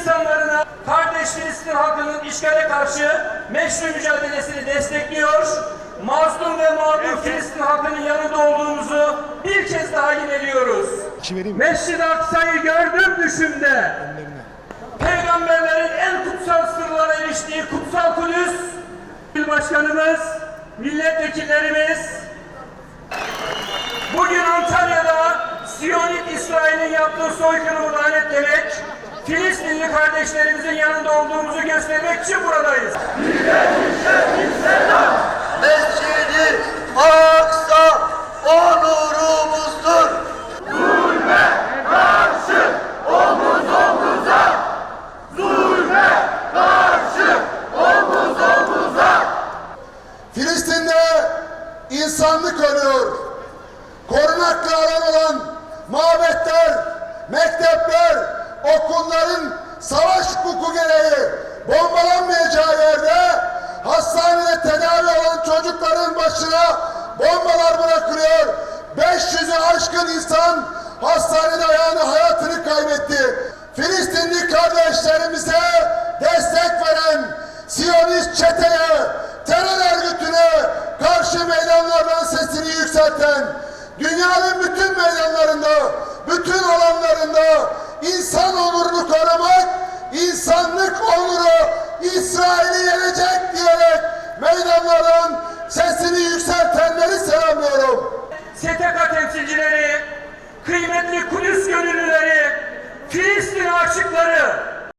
insanlarına kardeş Filistin halkının işgale karşı meşru mücadelesini destekliyor. Mazlum ve mağdur Filistin halkının yanında olduğumuzu bir kez daha yineliyoruz. Mescid-i Aksa'yı gördüm düşümde. Peygamberlerin en kutsal sırlara eriştiği kutsal Kudüs, Başkanımız, milletvekillerimiz, bugün Antalya'da Siyonist İsrail'in yaptığı soykırımı lanetlemek, Kardeşlerimizin yanında olduğumuzu göstermek için buradayız. Mescidi Aksa onurumuzdur. Filistin'de insanlık ölüyor. Korunaklı alan olan mabetler, mektepler, okulların savaş hukuku gereği bombalanmayacağı yerde hastanede tedavi olan çocukların başına bombalar bırakılıyor. 500'ü aşkın insan hastanede ayağını hayatını kaybetti. Filistinli kardeşlerimize destek veren Siyonist çeteye, terör örgütüne karşı meydanlardan sesini yükselten, dünyanın bütün meydanlarında, bütün alanlarında insanlık onuru İsrail'i yenecek diyerek meydanlardan sesini yükseltenleri selamlıyorum. STK temsilcileri, kıymetli Kudüs gönüllüleri, Filistin aşıkları,